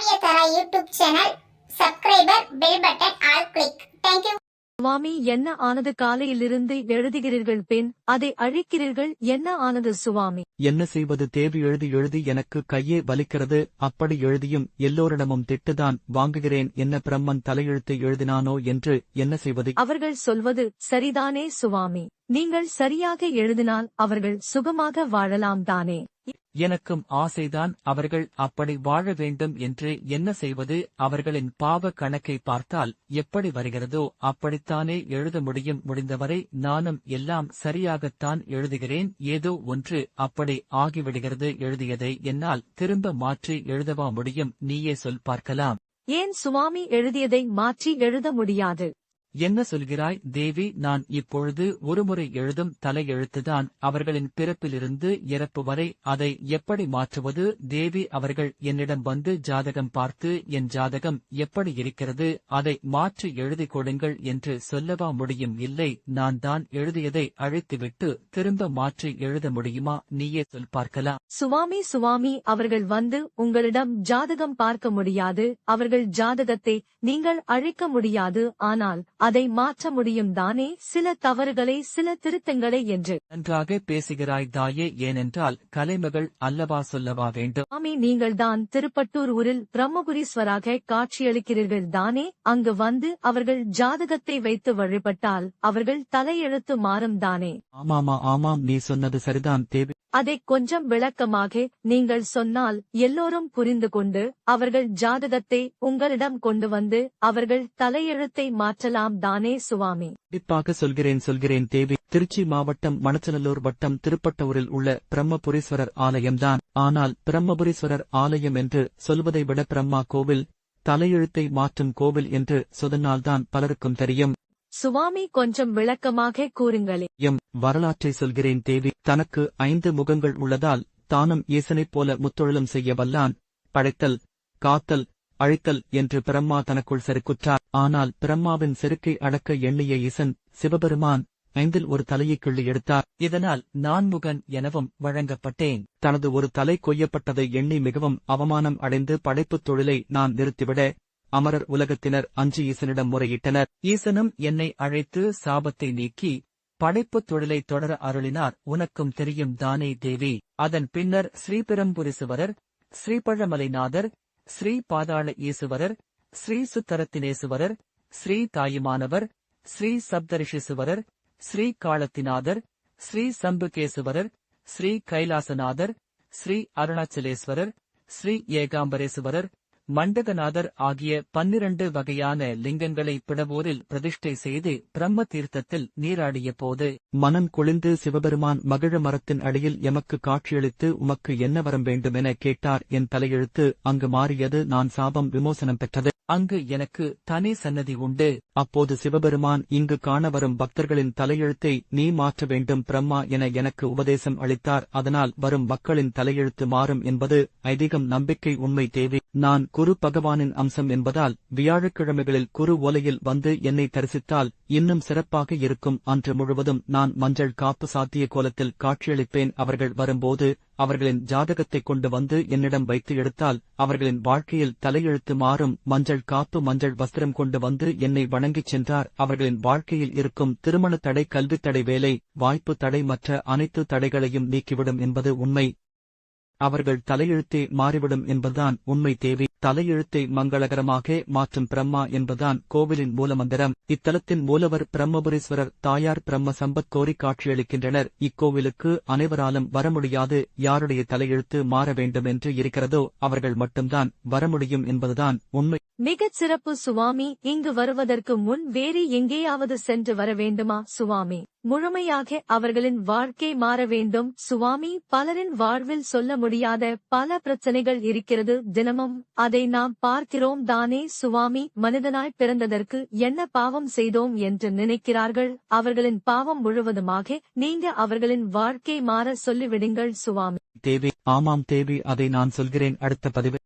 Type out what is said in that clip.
Kavyadhara YouTube channel subscriber bell button all click thank you சுவாமி என்ன ஆனது காலையிலிருந்து எழுதுகிறீர்கள் பெண்? அதை அழிக்கிறீர்கள் என்ன ஆனது சுவாமி? என்ன செய்வது? தேவி எழுதி எழுதி எனக்கு கையே வலிக்கிறது. அப்படி எழுதியும் எல்லோரிடமும் திட்டுதான். வாங்குகிறேன். என்ன பிரம்மன் தலையெழுத்தை எழுதினானோ என்று என்ன செய்வது? அவர்கள் சொல்வது சரிதானே சுவாமி. நீங்கள் சரியாக எழுதினால் அவர்கள் சுகமாக வாழலாம் தானே. எனக்கும் ஆசைதான் அவர்கள் அப்படி வாழ வேண்டும் என்று என்ன செய்வது? அவர்களின் பாவ கணக்கை பார்த்தால் எப்படி வருகிறதோ அப்படித்தானே எழுத முடியும். முடிந்தவரை நானும் எல்லாம் சரியாகத்தான் எழுதுகிறேன். ஏதோ ஒன்று அப்படி ஆகிவிடுகிறது. எழுதியதை என்னால் திரும்ப மாற்றி எழுதவா முடியும்? நீயே சொல் பார்க்கலாம். ஏன் சுவாமி எழுதியதை மாற்றி எழுத முடியாது? என்ன சொல்கிறாய்? தேவி நான் இப்பொழுது ஒருமுறை எழுதும் தலையெழுத்துதான் அவர்களின் பிறப்பிலிருந்து இறப்பு வரை அதை எப்படி மாற்றுவது? தேவி அவர்கள் என்னிடம் வந்து ஜாதகம் பார்த்து என் ஜாதகம் எப்படி இருக்கிறது? அதை மாற்றி எழுதி கொடுங்கள் என்று சொல்லவா முடியும்? இல்லை நான் தான் எழுதியதை அழைத்துவிட்டு திரும்ப மாற்றி எழுத முடியுமா? நீயே சொல் பார்க்கலாம். சுவாமி சுவாமி அவர்கள் வந்து உங்களிடம் ஜாதகம் பார்க்க முடியாது. அவர்கள் ஜாதகத்தை நீங்கள் அழைக்க முடியாது. ஆனால் அதை மாற்ற முடியும் தானே? சில தவறுகளை சில திருத்தங்களை என்று. நன்றாக பேசுகிறாய் தாயே ஏனென்றால் கலைமகள் அல்லவா சொல்லவா வேண்டும்? சுவாமி நீங்கள்தான் திருப்பட்டூர் ஊரில் பிரம்மபுரீஸ்வராக காட்சியளிக்கிறீர்கள் தானே? அங்கு வந்து அவர்கள் ஜாதகத்தை வைத்து வழிபட்டால் அவர்கள் தலையெழுத்து மாறும் தானே? ஆமாமா ஆமாம் நீ சொன்னது சரிதான் தேவி. அதை கொஞ்சம் விளக்கமாக நீங்கள் சொன்னால் எல்லோரும் புரிந்து கொண்டு அவர்கள் ஜாதகத்தை உங்களிடம் கொண்டு வந்து அவர்கள் தலையெழுத்தை மாற்றலாம் தானே சுவாமி. கண்டிப்பாக சொல்கிறேன் சொல்கிறேன். தேவி திருச்சி மாவட்டம் மணச்சநல்லூர் வட்டம் திருப்பட்டூரில் உள்ள பிரம்மபுரீஸ்வரர் ஆலயம்தான். ஆனால் பிரம்மபுரீஸ்வரர் ஆலயம் என்று சொல்வதை விட பிரம்மா கோவில் தலையெழுத்தை மாற்றும் கோவில் என்று சொதனால்தான் பலருக்கும் தெரியும். சுவாமி கொஞ்சம் விளக்கமாக கூறுங்களே. எம் வரலாற்றை சொல்கிறேன் தேவி. தனக்கு ஐந்து முகங்கள் உள்ளதால் தானும் ஈசனைப் போல முத்தொழிலும் செய்ய வல்லான் படைத்தல் காத்தல் அழித்தல் என்று பிரம்மா தனக்குள் செருக்குற்றார். ஆனால் பிரம்மாவின் செருக்கை அடக்க எண்ணிய ஈசன் சிவபெருமான் ஐந்தில் ஒரு தலையை கிள்ளி எடுத்தார். இதனால் நான்முகன் எனவும் வழங்கப்பட்டேன். தனது ஒரு தலை கொய்யப்பட்டதை எண்ணி மிகவும் அவமானம் அடைந்து படைப்புத் தொழிலை நான் நிறுத்திவிட அமரர் உலகத்தினர் அஞ்சு ஈசனிடம் முறையிட்டனர். ஈசனும் என்னை அழைத்து சாபத்தை நீக்கி படைப்புத் தொழிலை தொடர அருளினார். உனக்கும் தெரியும் தானே தேவி. அதன் பின்னர் ஸ்ரீபெரும்புரிசுவரர் ஸ்ரீபழமலைநாதர் ஸ்ரீ பாதாள ஈசுவரர் ஸ்ரீ சுத்தரத்தினேசுவரர் ஸ்ரீ தாயுமானவர் ஸ்ரீ சப்தரிஷிசுவரர் ஸ்ரீ காளத்திநாதர் ஸ்ரீ சம்புகேசுவரர் ஸ்ரீ கைலாசநாதர் ஸ்ரீ அருணாச்சலேஸ்வரர் ஸ்ரீ ஏகாம்பரேசுவரர் மண்டகநாதர் ஆகிய பன்னிரண்டு வகையான லிங்கங்களை பிடவூரில் பிரதிஷ்டை செய்து பிரம்ம தீர்த்தத்தில் நீராடிய போது மனம் குளிந்து சிவபெருமான் மகிழ மரத்தின் அடியில் எமக்கு காட்சியளித்து உமக்கு என்ன வரம் வேண்டுமென கேட்டார். என் தலையெழுத்து அங்கு மாறியது நான் சாபம் விமோசனம் பெற்றது. அங்கு எனக்கு தனி சன்னதி உண்டு. அப்போது சிவபெருமான் இங்கு காண வரும் பக்தர்களின் தலையெழுத்தை நீ மாற்ற வேண்டும் பிரம்மா என எனக்கு உபதேசம் அளித்தார். அதனால் வரும் மக்களின் தலையெழுத்து மாறும் என்பது ஐதீகம் நம்பிக்கை உண்மை தேவி. நான் குரு பகவானின் அம்சம் என்பதால் வியாழக்கிழமைகளில் குரு ஓலையில் வந்து என்னை தரிசித்தால் இன்னும் சிறப்பாக இருக்கும். அன்று முழுவதும் நான் மஞ்சள் காப்பு சாத்திய கோலத்தில் காட்சியளிப்பேன். அவர்கள் வரும்போது அவர்களின் ஜாதகத்தை கொண்டு வந்து என்னிடம் வைத்து எடுத்தால் அவர்களின் வாழ்க்கையில் தலையெழுத்து மாறும் மஞ்சள் காப்பு மஞ்சள் வஸ்திரம் கொண்டு வந்து என்னை வணங்கிச் சென்றார். அவர்களின் வாழ்க்கையில் இருக்கும் திருமண தடை கல்வித் தடை வேலை வாய்ப்பு தடை மற்ற அனைத்து தடைகளையும் நீக்கிவிடும் என்பது உண்மை. அவர்கள் தலையெழுத்தே மாறிவிடும் என்பதுதான் உண்மை தேவி. தலையெழுத்தை மங்களகரமாக மாற்றும் பிரம்மா என்பதுதான் கோவிலின் மூலமந்திரம். இத்தலத்தின் மூலவர் பிரம்மபுரீஸ்வரர் தாயார் பிரம்ம சம்பத் கோரி காட்சியளிக்கின்றனர். இக்கோவிலுக்கு அனைவராலும் வர முடியாது யாருடைய தலையெழுத்து மாற வேண்டும் என்று இருக்கிறதோ அவர்கள் மட்டும்தான் வர முடியும் என்பதுதான் உண்மை. மிகச் சிறப்பு சுவாமி இங்கு வருவதற்கு முன் வேறு எங்கேயாவது சென்று வர வேண்டுமா? சுவாமி முழுமையாக அவர்களின் வாழ்க்கை மாற வேண்டும். சுவாமி பலரின் வாழ்வில் சொல்ல முடியாத பல பிரச்சனைகள் இருக்கிறது. தினமும் அதை நாம் பார்க்கிறோம் தானே சுவாமி மனிதனாய் பிறந்ததற்கு என்ன பாவம் செய்தோம் என்று நினைக்கிறார்கள்? அவர்களின் பாவம் முழுவதுமாக நீங்க அவர்களின் வாழ்க்கை மாற சொல்லிவிடுங்கள் சுவாமி. தேவி ஆமாம் தேவி அதை நான் சொல்கிறேன். அடுத்த பதிவு